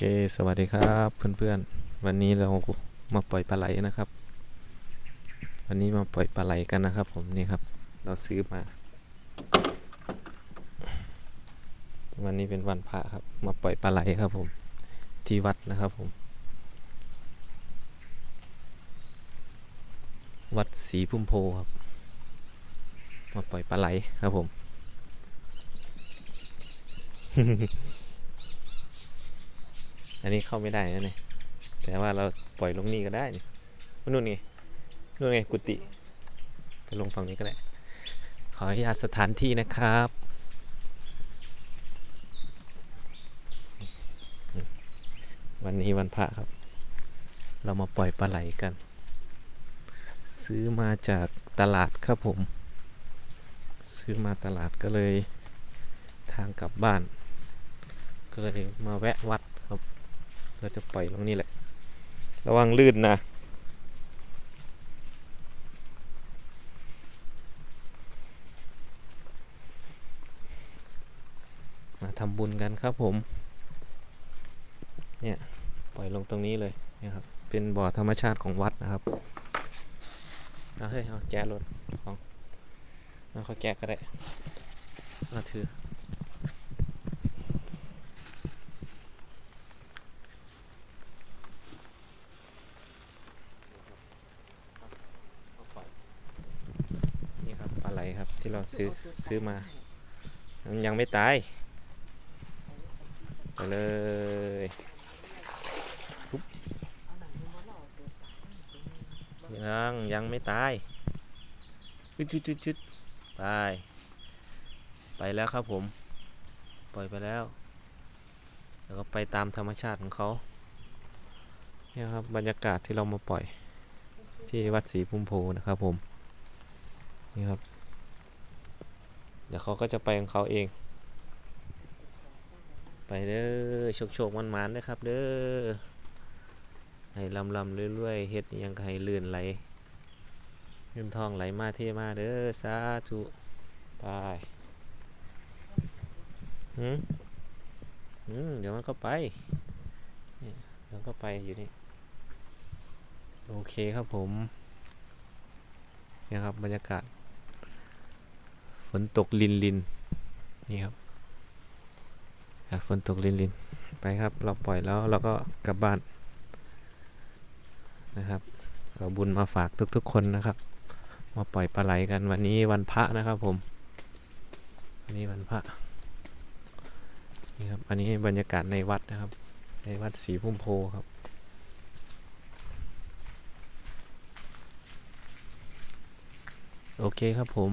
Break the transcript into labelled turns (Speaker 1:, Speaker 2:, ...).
Speaker 1: เค สวัสดีครับเพื่อนๆ วันนี้เรามาปล่อยปลาไหลนะครับ วันนี้มาปล่อยปลาไหลกันนะครับผมนี่ครับ เราซื้อมา วันนี้เป็นวันพระครับ มาปล่อยปลาไหลครับผม ที่วัดนะครับผม วัดศรีพุ่มโพครับ มาปล่อยปลาไหลครับผม อันนี้เข้าไม่ได้นะเนี่ยแต่ว่าเราปล่อยลงนี่ก็ได้นี่นู่นไงนู่นไงกุฏิไปลงฝั่งนี้ก็ได้ ขออนุญาตสถานที่นะครับ วันนี้วันพระครับ เรามาปล่อยปลาไหลกัน ซื้อมาจากตลาดครับผม ซื้อมาตลาดก็เลยทางกลับบ้าน ก็เลยมาแวะวัดครับ เราจะปล่อยลงนี่แหละ ระวังลื่นนะ มาทำบุญกันครับผม เนี่ย ปล่อยลงตรงนี้เลยนี่ยครับ เป็นบ่อธรรมชาติของวัดนะครับ เอาเฮ้ย เอาแจรถของเอาเขาแจกก็ได้เอาถือ นี่ครับ ปลาไหลครับ ที่เราซื้อซื้อมา มันยังไม่ตายไปเลยฮุบยังยังไม่ตายจุดจุดจุดจุดไปไปแล้วครับผม ปล่อยไปแล้ว แล้วก็ไปตามธรรมชาติของเขาเนี่ยครับบรรยากาศที่เรามาปล่อยที่วัดศรีพุ่มโพนะครับผม นี่ครับ เดี๋ยวเขาก็จะไปของเขาเอง ไปเด้อโชคโชคมันมันๆนะครับเด้อให้ลำลำเรื่อยๆเฮ็ดยังให้ลื่นไหลเงินทองไหลมาเทมาเด้อสาธุไปหืมอืมเดี๋ยวมันก็ไปนี่เดี๋ยวก็ไปอยู่นี่ โอเคครับผม เนี่ยครับบรรยากาศ นตกลินลินนี่ครับครับฝนตกลินลินไปครับ เราปล่อยแล้วเราก็กลับบ้านนะครับเอาบุญมาฝากทุกๆคนนะครับ มาปล่อยปลาไหลกันวันนี้วันพระนะครับผมวันนี้วันพระนี่ครับอันนี้บรรยากาศในวัดนะครับ ในวัดศรีพุ่มโพครับโอเคครับผม